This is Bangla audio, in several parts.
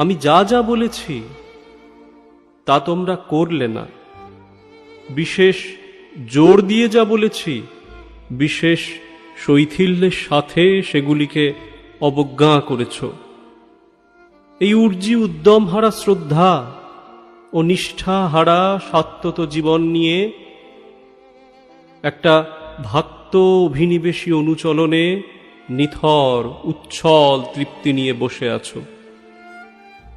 আমি যা যা বলেছি, তা তোমরা করলে না। বিশেষ জোর দিয়ে যা বলেছি, বিশেষ শৈথিল্যের সাথে সেগুলিকে অবজ্ঞা করেছ। এই উর্জি উদ্যম হারা শ্রদ্ধা ও নিষ্ঠা হারা সাত্যত জীবন নিয়ে একটা ভাক্ত অভিনিবেশী অনুচলনে নিথর, উচ্ছল তৃপ্তি নিয়ে বসে আছো।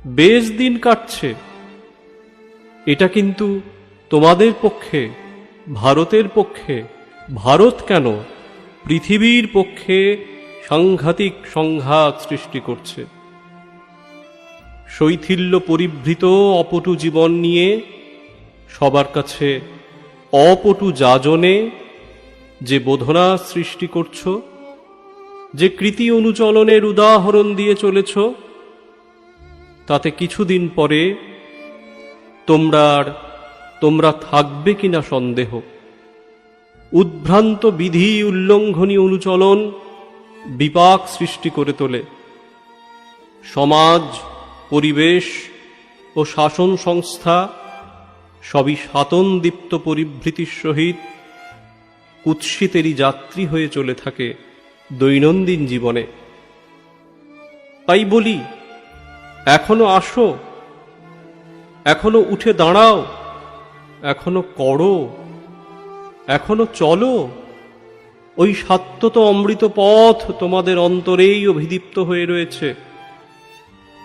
বেশ দিন কাটছে। এটা কিন্তু তোমাদের পক্ষে, ভারতের পক্ষে, ভারত কেন পৃথিবীর পক্ষে সাংঘাতিক সংঘাত সৃষ্টি করছে। শৈথিল্য পরিভৃত অপটু জীবন নিয়ে সবার কাছে অপটু যাজনে যে বোধনা সৃষ্টি করছ, যে কৃতি অনুচলনের উদাহরণ দিয়ে চলেছ তাতে কিছুদিন পরে তোমরা আর তোমরা থাকবে কিনা সন্দেহ। উদ্ভ্রান্ত বিধি উল্লঙ্ঘনী অনুচলন বিপাক সৃষ্টি করে তোলে। সমাজ, পরিবেশ ও শাসন সংস্থা সবই সাতনদীপ্ত পরিভৃতির সহিত কুৎসিতেরই যাত্রী হয়ে চলে থাকে দৈনন্দিন জীবনে। তাই বলি এখনও আসো। এখনও উঠে দাঁড়াও। এখনও করো। এখনও চলো। ওই সাত্যত অমৃত পথ তোমাদের অন্তরেই অভিদীপ্ত হয়ে রয়েছে।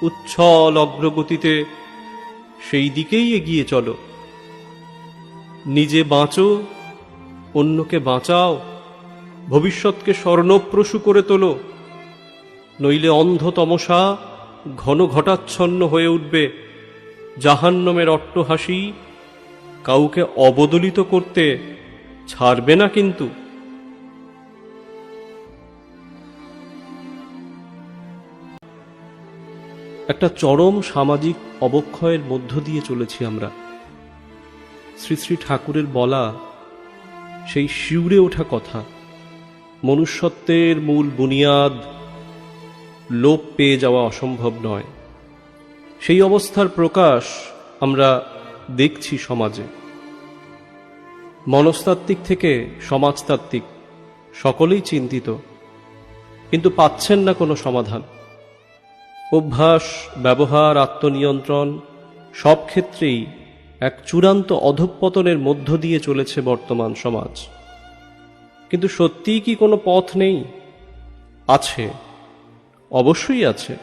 উচ্ছল অগ্রগতিতে সেই দিকেই এগিয়ে চলো। নিজে বাঁচো, অন্যকে বাঁচাও, ভবিষ্যৎকে স্বর্ণপ্রসূ করে তোলো। নইলে অন্ধ তমসা ঘন ঘটাচ্ছন্ন হয়ে উঠবে। জাহান্নমের অট্টহাসি কাউকে অবদলিত করতে ছাড়বে না কিন্তু। একটা চরম সামাজিক অবক্ষয়ের মধ্য দিয়ে চলেছি আমরা। শ্রী শ্রী ঠাকুরের বলা সেই শিউরে ওঠা কথা। মনুষ্যত্বের মূল বুনিয়াদ লোপ পেয়ে যাওয়া অসম্ভব নয়। সেই অবস্থার প্রকাশ আমরা দেখছি সমাজে। মনস্তাত্ত্বিক থেকে সমাজতাত্ত্বিক, সকলেই চিন্তিত, কিন্তু পাচ্ছেন না কোনো সমাধান। অভ্যাস, ব্যবহার, আত্মনিয়ন্ত্রণ, সব ক্ষেত্রেই এক চূড়ান্ত অধঃপতনের মধ্য দিয়ে চলেছে বর্তমান সমাজ। কিন্তু সত্যিই কি কোনো পথ নেই? আছে। অবশ্যই আছে।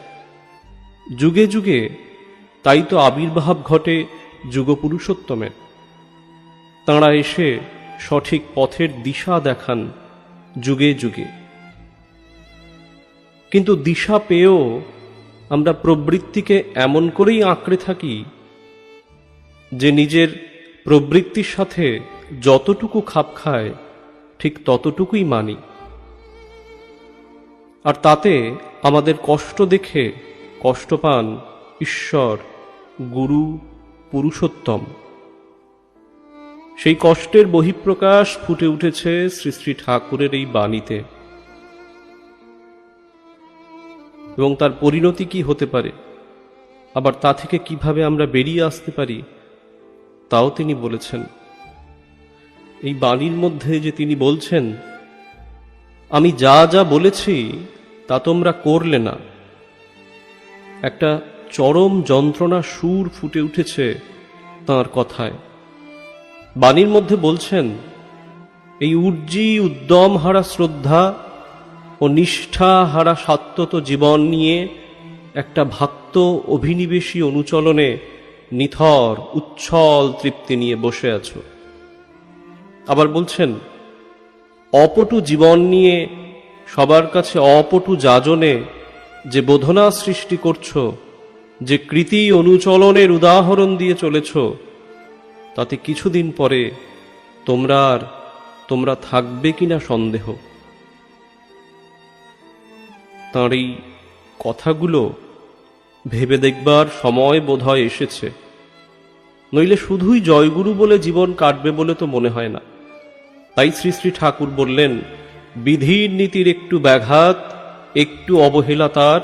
যুগে যুগে তাই তো আবির্ভাব ঘটে যুগপুরুষোত্তমের। তাঁরা এসে সঠিক পথের দিশা দেখান যুগে যুগে। কিন্তু দিশা পেয়েও আমরা প্রবৃত্তিকে এমন করেই আঁকড়ে থাকি যে নিজের প্রবৃত্তির সাথে যতটুকু খাপ খায়, ঠিক ততটুকুই মানি। আর তাতে আমাদের কষ্ট দেখে কষ্ট পান ঈশ্বর, গুরু, পুরুষোত্তম। সেই কষ্টের বহিঃপ্রকাশ ফুটে উঠেছে শ্রী শ্রী ঠাকুরের এই বাণীতে। এবং তার পরিণতি কি হতে পারে? আবার তা থেকে কীভাবে আমরা বেরিয়ে আসতে পারি? তাও তিনি বলেছেন। এই বাণীর মধ্যে যে তিনি বলছেন, আমি যা যা বলেছি তা তোমরা করলে না। একটা চরম যন্ত্রণা সুর ফুটে উঠেছে তাঁর কথায়। বাণীর মধ্যে বলছেন, এই উর্জি, উদ্যম হারা শ্রদ্ধা ও নিষ্ঠা হারা সাত্যত জীবন নিয়ে একটা ভাক্ত অভিনিবেশী অনুচলনে নিথর, উচ্ছল তৃপ্তি নিয়ে বসে আছো। আবার বলছেন, অপটু জীবন নিয়ে সবার কাছে অপটু যাজনে যে বোধনা সৃষ্টি করছ, যে কৃতি অনুচলনের উদাহরণ দিয়ে চলেছ, তাতে কিছুদিন পরে তোমরা আর তোমরা থাকবে কিনা সন্দেহ। তাঁর এই কথাগুলো ভেবে দেখবার সময় বোধহয় এসেছে। নইলে শুধুই জয়গুরু বলে জীবন কাটবে বলে তো মনে হয় না। তাই শ্রী শ্রী ঠাকুর বললেন বিধির নীতির একটু ব্যাঘাত, একটু অবহেলা তার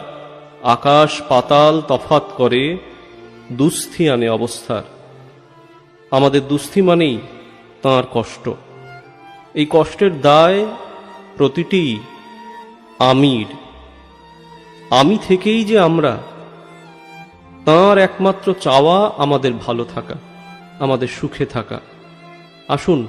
আকাশ পাতাল তফাত করে, দুস্থি আনে অবস্থার। আমাদের দুস্থি মানেই তাঁর কষ্ট। এই কষ্টের দায় প্রতিটি আমির। আমি থেকেই যে আমরা, তাঁর একমাত্র চাওয়া আমাদের ভালো থাকা, আমাদের সুখে থাকা। আসুন